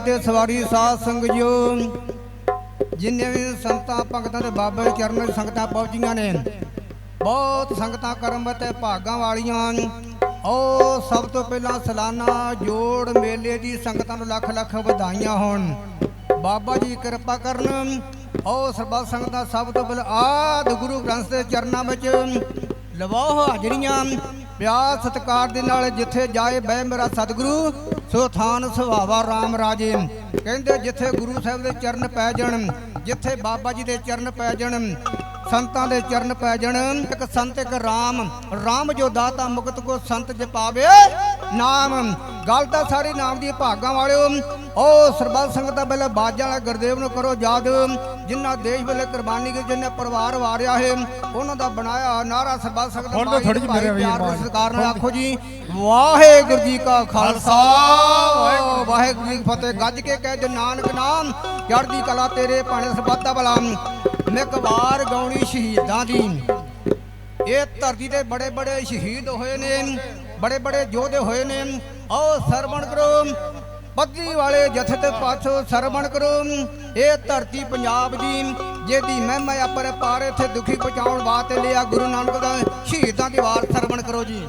ਤੇ ਸਵਾਰੀ ਸਾਧ ਸੰਗ ਜੋ ਜਿੰਨੇ ਵੀ ਸੰਤਾਂ, ਭਗਤਾਂ ਦੇ ਬਾਬੇ ਦੇ ਚਰਨਾਂ ਵਿੱਚ ਸੰਗਤਾਂ ਪਹੁੰਚੀਆਂ ਨੇ, ਬਹੁਤ ਸੰਗਤਾਂ ਕਰਮ ਤੇ ਭਾਗਾਂ ਵਾਲੀਆਂ ਉਹ ਸਭ ਤੋਂ ਪਹਿਲਾਂ ਸਾਲਾਨਾ ਜੋੜ ਮੇਲੇ ਦੀ ਸੰਗਤਾਂ ਨੂੰ ਲੱਖ ਲੱਖ ਵਧਾਈਆਂ ਹੋਣ। ਬਾਬਾ ਜੀ ਕਿਰਪਾ ਕਰਨ, ਉਹ ਸਰਬੱਤ ਸੰਗਤਾਂ ਸਭ ਤੋਂ ਪਹਿਲਾਂ ਆਦ ਗੁਰੂ ਗ੍ਰੰਥ ਦੇ ਚਰਨਾਂ ਵਿੱਚ ਲਵਾਓ ਹਾਜ਼ਰੀਆਂ। ਪਿਆਰ ਸਤਿਕਾਰ ਦੇ ਨਾਲ ਜਿੱਥੇ ਜਾਏ ਬਹਿ ਮੇਰਾ ਸਤਿਗੁਰੂ। ਸੋ ਥਾਨ ਸੁਹਾਵਾ RAM ਰਾਜੇ। ਕਹਿੰਦੇ ਜਿੱਥੇ ਗੁਰੂ ਸਾਹਿਬ ਦੇ ਚਰਨ ਪੈ ਜਾਣ, ਜਿੱਥੇ ਬਾਬਾ ਜੀ ਦੇ ਚਰਨ ਪੈ ਜਾਣ, ਸੰਤਾਂ ਦੇ ਚਰਨ ਪੈ ਜਾਣ, ਇੱਕ ਸੰਤ ਇੱਕ RAM RAM ਜੋ ਦਾਤਾ ਮੁਕਤ ਕੋ ਸੰਤ ਜਪਾਵੇ, ਨਾਮ ਗੱਲ ਤਾਂ ਸਾਰੀ ਨਾਮ ਦੀ ਭਾਗਾਂ ਵਾਲਿਓ ਉਹ ਸਰਬੱਤ ਸੰਗਤ ਦਾ ਪਹਿਲੇ ਬਾਜਾਂ ਵਾਲਾ ਗੁਰਦੇਵ ਨੂੰ ਕਰੋ ਯਾਦ ਜਿਨ੍ਹਾਂ ਦੇਸ਼ ਵੇਲੇ ਕੁਰਬਾਨੀ ਕੀਤੀ ਜਿਨ੍ਹਾਂ ਪਰਿਵਾਰ ਵਾਰਿਆ ਹੈ ਉਹਨਾਂ ਦਾ ਬਣਾਇਆ ਨਾਰਾ ਸਰਬੱਤ ਸੰਗਤ ਹੁਣ ਤਾਂ ਜਿਹੀ ਵੀਰ ਪਿਆਰ ਨਾਲ। ਸਰਕਾਰ ਨਾਲ ਆਖੋ ਜੀ। ਵਾਹਿਗੁਰੂ ਜੀ ਕਾ ਖਾਲਸਾ। ਵਾਹਿਗੁਰੂ ਜੀ ਫਤਿਹ। ਗੱਜ ਕੇ ਕਹਿ ਜੋ ਨਾਨਕ ਨਾਮ ਚੜ੍ਹਦੀ ਕਲਾ ਤੇਰੇ ਪਾਣੇ ਸਰਬੱਤ ਦਾ ਭਲਾ ਮਿਕ ਵਾਰ ਗਾਉਣੀ ਸ਼ਹੀਦਾਂ ਦੀ। ਇਹ ਧਰਤੀ ਤੇ ਬੜੇ ਬੜੇ ਸ਼ਹੀਦ ਹੋਏ ਨੇ। ਬੜੇ ਬੜੇ ਯੋਧੇ ਹੋਏ ਨੇ। ਆਓ ਸਰਵਣ ਕਰੋ। ਪੱਗੀ ਵਾਲੇ ਜਥੇ ਤੇ ਪਾਛੋ ਸਰਵਣ ਕਰੋ। ਇਹ ਧਰਤੀ ਪੰਜਾਬ ਦੀ, ਜਿਹਦੀ ਮਹਿਮਾ ਅਪਰ ਪਾਰ ਇੱਥੇ ਦੁਖੀ ਪਹੁੰਚਾਉਣ ਵਾਸਤੇ ਲਿਆ ਗੁਰੂ ਨਾਨਕ ਦਾ ਸ਼ਹੀਦਾਂ ਦੀ ਵਾਰ ਸਰਵਣ ਕਰੋ ਜੀ।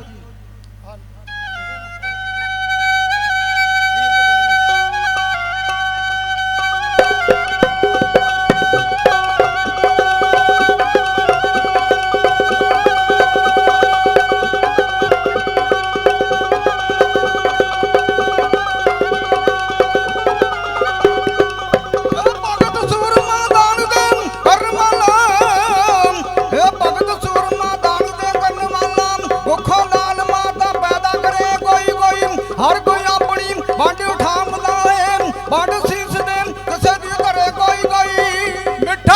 ਵੰਡ ਉਠਾਉਂਦਾ ਏ ਵੰਡ ਸੀਸ ਦੇ ਕਿਸੇ ਦੀ ਧਰੇ ਕੋਈ ਕੋਈ। ਮਿੱਠਾ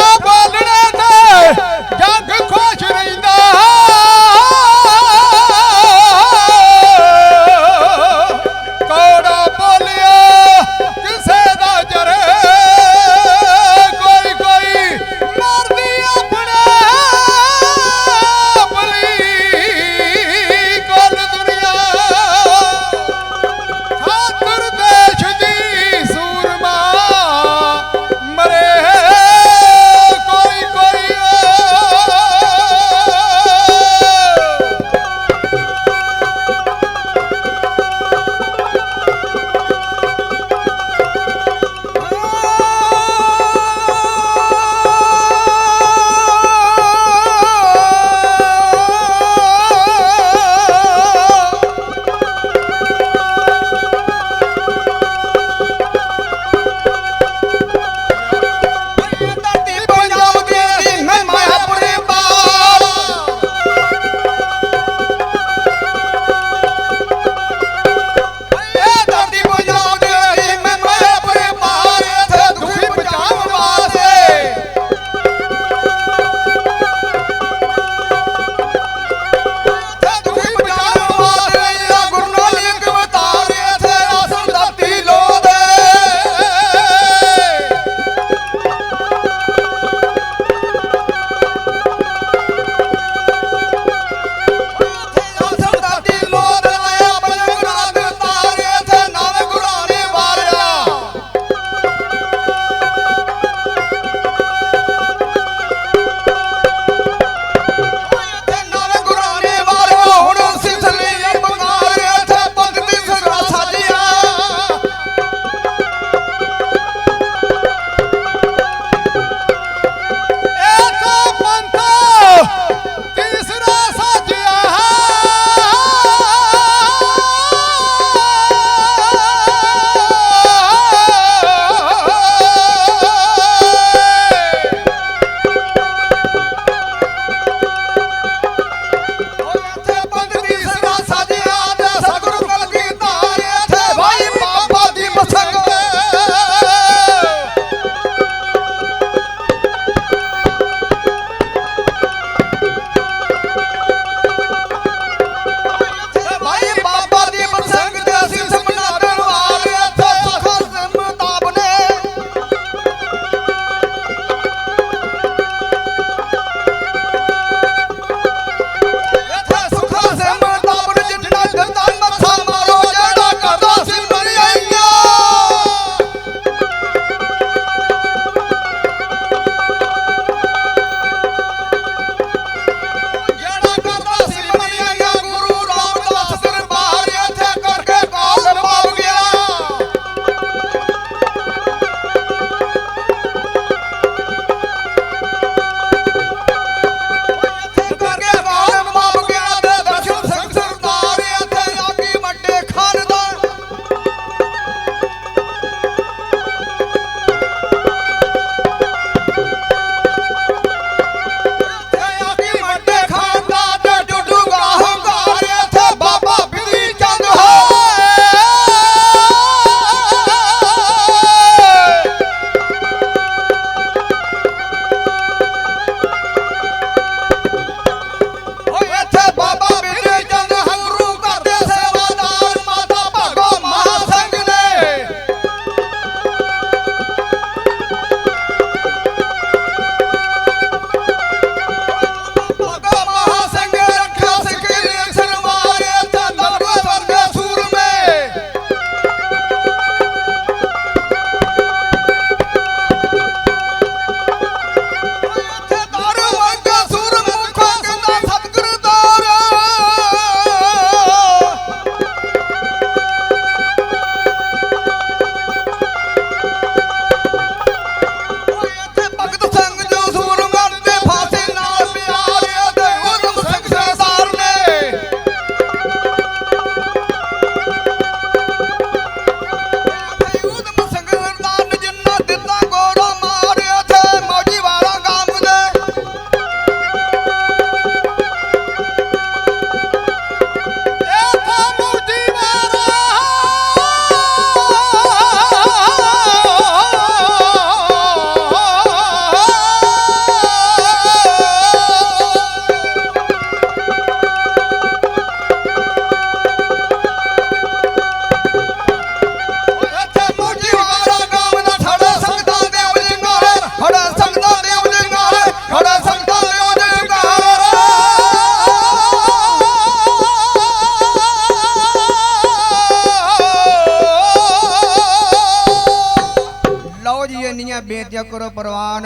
ਜੀ ਬੇਨਤੀਆਂ ਕਰੋ ਪ੍ਰਵਾਨ।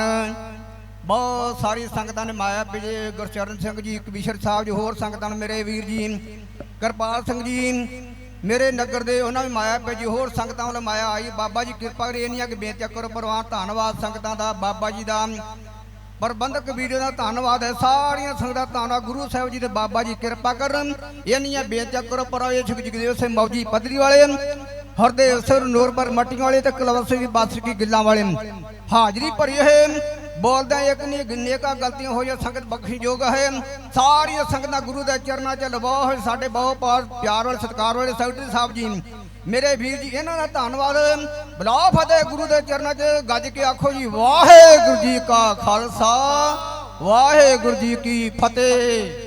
ਬਹੁਤ ਸਾਰੀ ਸੰਗਤਾਂ ਨੇ ਮਾਇਆ ਵਿਜੇ, ਗੁਰਚਰਨ ਸਿੰਘ ਜੀ ਕਬੀਸ਼ਰ ਸਾਹਿਬ ਜੀ, ਹੋਰ ਸੰਗਤਾਂ ਨੇ ਮੇਰੇ ਵੀਰ ਜੀ, ਕਿਰਪਾਲ ਸਿੰਘ ਜੀ, ਮੇਰੇ ਨਗਰ ਦੇ ਉਹਨਾਂ ਵੀ ਮਾਇਆ ਪਈ ਹੋਰ ਸੰਗਤਾਂ ਵੱਲ ਮਾਇਆ ਆਈ। ਬਾਬਾ ਜੀ ਕਿਰਪਾ ਕਰੀ ਇੰਨੀਆਂ ਕਿ ਬੇਨਤੀਆਂ ਕਰੋ ਪ੍ਰਵਾਨ। ਧੰਨਵਾਦ ਸੰਗਤਾਂ ਦਾ, ਬਾਬਾ ਜੀ ਦਾ। ਪ੍ਰਬੰਧਕ ਵੀਡੀਓ ਦਾ ਧੰਨਵਾਦ ਹੈ। ਸਾਰੀਆਂ ਸੰਗਤਾਂ ਧੰਨਵਾਦ। ਗੁਰੂ ਸਾਹਿਬ ਜੀ ਦੇ ਬਾਬਾ ਜੀ ਕਿਰਪਾ ਕਰਨ। ਇੰਨੀਆਂ ਬੇਨਤੀਆਂ ਕਰੋ ਪਰ ਇਹ ਜਗਦੇਵ ਸਿੰਘ ਮੌਜੀ ਪਦਰੀ ਵਾਲੇ। ਹਰਦੇਵ ਸਿੰਘ ਨੂਰਪੁਰ ਮੱਟੀਆਂ ਵਾਲੇ ਤੇ ਕੁਲਵੰਤ ਸਿੰਘ ਬਾਦਸ਼ਾਹ ਕੀ ਗਿੱਲਾਂ ਵਾਲੇ ਹਾਜ਼ਰੀ ਭਰੀ ਹੈ। ਬੋਲਦਾ ਇੱਕ ਨਹੀਂ ਗਿੰਨੇਕਾ ਗਲਤੀਆਂ ਹੋਈਆਂ, ਸੰਗਤ ਬਖਸ਼ੀ ਯੋਗ ਹੈ। ਸਾਰੀਆਂ ਸੰਗਤਾਂ ਗੁਰੂ ਦੇ ਚਰਨਾਂ 'ਚ ਲਵਾਓ ਹੋਏ। ਸਾਡੇ ਬਹੁਤ ਪਿਆਰ ਵਾਲੇ, ਸਤਿਕਾਰ ਵਾਲੇ ਸੈਕਟਰੀ ਸਾਹਿਬ ਜੀ, ਮੇਰੇ ਵੀਰ ਜੀ, ਇਹਨਾਂ ਦਾ ਧੰਨਵਾਦ। ਬੁਲਾਓ ਫਤਿਹ ਗੁਰੂ ਦੇ ਚਰਨਾਂ 'ਚ ਗੱਜ ਕੇ ਆਖੋ ਜੀ, ਵਾਹਿਗੁਰੂ ਜੀ ਕਾ ਖਾਲਸਾ, ਵਾਹਿਗੁਰੂ ਜੀ ਕੀ ਫਤਿਹ।